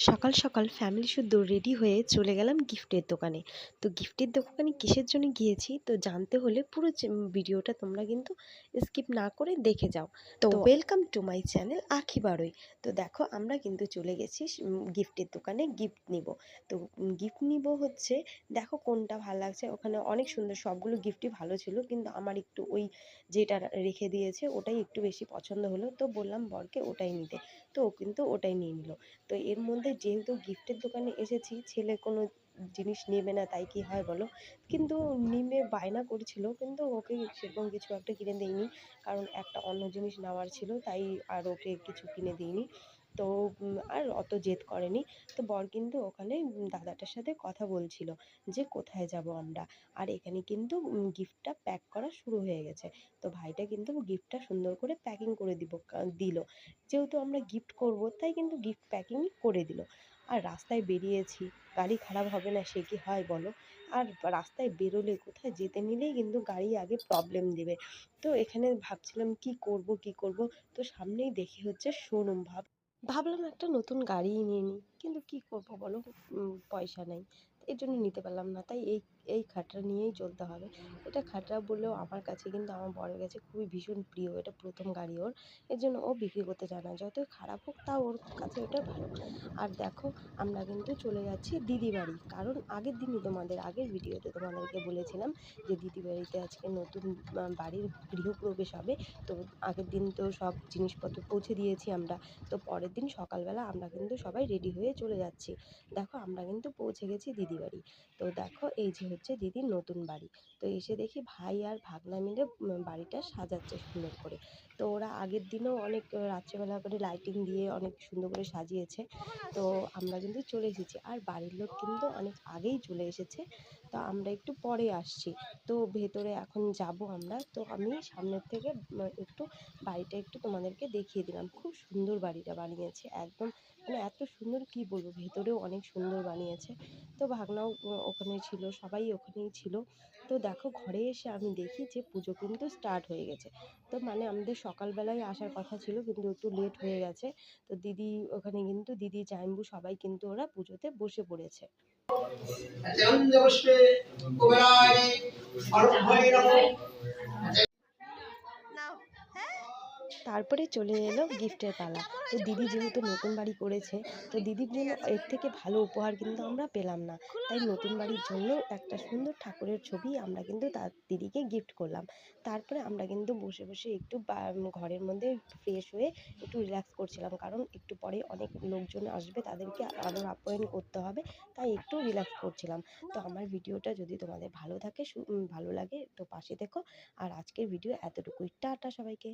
সকাল সকাল ফ্যামিলি শুদ্ধ রেডি হয়ে চলে গেলাম গিফটের দোকানে। তো গিফটের দোকানে কিসের জন্য গিয়েছি? তো জানতে হলে পুরো ভিডিওটা তোমরা কিন্তু স্কিপ না করে দেখে যাও। তো ওয়েলকাম টু মাই চ্যানেল আখি বারোই। তো দেখো আমরা কিন্তু চলে গেছি গিফটের দোকানে গিফট নিব। তো গিফট নিব হচ্ছে দেখো কোনটা ভালো লাগছে? ওখানে অনেক সুন্দর সবগুলো গিফটই ভালো ছিল কিন্তু আমার একটু ওই যেটা রেখে দিয়েছে ওটাই একটু বেশি পছন্দ হলো। তো বললাম বরকে ওটাই নিতে। তো ও কিন্তু ওটাই নিয়ে নিল। তো এর মধ্যে যেহেতু গিফটের দোকানে এসেছি, ছেলে কোনো জিনিস নেবে না, তাই কি হয় বলো? কিন্তু নিমে বায়না করেছিল, কিন্তু ওকে সেরকম কিছু একটা কিনে দিইনি, কারণ একটা অন্য জিনিস নেওয়ার ছিল, তাই আর ওকে কিছু কিনে দিইনি। তো আর অত জেদ করেনি। তো বর কিন্তু ওখানে দাদাটার সাথে কথা বলছিল যে, কোথায় যাব আমরা? আর এখানে কিন্তু গিফটটা প্যাক করা শুরু হয়ে গেছে। তো ভাইটা কিন্তু গিফটটা সুন্দর করে প্যাকিং করে দিব দিল। যেহেতু আমরা গিফট করব, তাই কিন্তু গিফট প্যাকিং করে দিল। আর রাস্তায় বেরিয়েছি, গাড়ি খারাপ হবে না, সে কি হয় বলো? আর রাস্তায় বেরোলে কোথায় যেতে নিলেই কিন্তু গাড়ি আগে প্রবলেম দেবে। তো এখানে ভাবছিলাম কি করব কি করব? তো সামনেই দেখি হচ্ছে শোরুম ভাব ভাবলাম একটা নতুন গাড়িই নিয়ে নিই। কিন্তু কী করব বলো? পয়সা নেই। এর জন্য নিতে পারলাম না। তাই এই এই খাটটা নিয়েই চলতে হবে। এটা খাটরা বললেও আমার কাছে কিন্তু আমার বরের কাছে খুবই ভীষণ প্রিয়। এটা প্রথম গাড়ি ওর। এর জন্য ও বিক্রি করতে চায় না। যতই খারাপ হোক, তাও ওর কাছে এটা ভালো। আর দেখো, আমরা কিন্তু চলে যাচ্ছি দিদি বাড়ি কারণ আগের দিনই তোমাদের, আগের ভিডিওতে তোমাদেরকে বলেছিলাম যে দিদি বাড়িতে আজকে নতুন বাড়ির গৃহপ্রবেশ হবে। তো আগের দিন তো সব জিনিসপত্র পৌঁছে দিয়েছি আমরা। তো পরের দিন সকালবেলা আমরা কিন্তু সবাই রেডি হয়ে চলে যাচ্ছি। দেখো, আমরা কিন্তু পৌঁছে গেছি দিদি বাড়ি। তো দেখো, এই যে হচ্ছে দিদির নতুন বাড়ি। তো এসে দেখি ভাই আর ভাগনা মিলে বাড়িটা সাজাচ্ছে সুন্দর করে। তো ওরা আগের দিনও অনেক রাত্রেবেলা করে লাইটিং দিয়ে অনেক সুন্দর করে সাজিয়েছে। তো আমরা কিন্তু চলে এসেছি। আর বাড়ির লোক কিন্তু অনেক আগেই চলে এসেছে। তো আমরা একটু পরে আসছি। তো ভেতরে এখন যাব আমরা। তো আমি সামনের থেকে একটু বাড়িটা একটু তোমাদেরকে দেখিয়ে দিলাম। খুব সুন্দর বাড়িটা বানিয়েছে। একদম মানে এত সুন্দর কি বলব? ভেতরেও অনেক সুন্দর বানিয়েছে। তো ভাগনাও ওখানে ছিল, সবাই ওখানেই ছিল। তো দেখো ঘরে এসে আমি দেখি যে পুজো কিন্তু স্টার্ট হয়ে গেছে। তো মানে আমাদের সকালবেলায় আসার কথা ছিল কিন্তু একটু লেট হয়ে গেছে। তো দিদি ওখানে কিন্তু, দিদি, জাইম্বু সবাই কিন্তু ওরা পুজোতে বসে পড়েছে। তারপরে চলে এলো গিফটের পালা। তো দিদি যেহেতু নতুন বাড়ি করেছে, তো দিদির জন্য এর থেকে ভালো উপহার কিন্তু আমরা পেলাম না। তাই নতুন বাড়ির জন্য একটা সুন্দর ঠাকুরের ছবি আমরা কিন্তু তার দিদিকে গিফট করলাম। তারপরে আমরা কিন্তু বসে বসে একটু ঘরের মধ্যে ফ্রেশ হয়ে একটু রিল্যাক্স করছিলাম। কারণ একটু পরে অনেক লোকজন আসবে, তাদেরকে আদর আপ্যায়ন করতে হবে, তাই একটু রিল্যাক্স করছিলাম। তো আমার ভিডিওটা যদি তোমাদের ভালো থাকে ভালো লাগে, তো পাশে দেখো আর আজকের ভিডিও এতটুকুই। টাটা সবাইকে।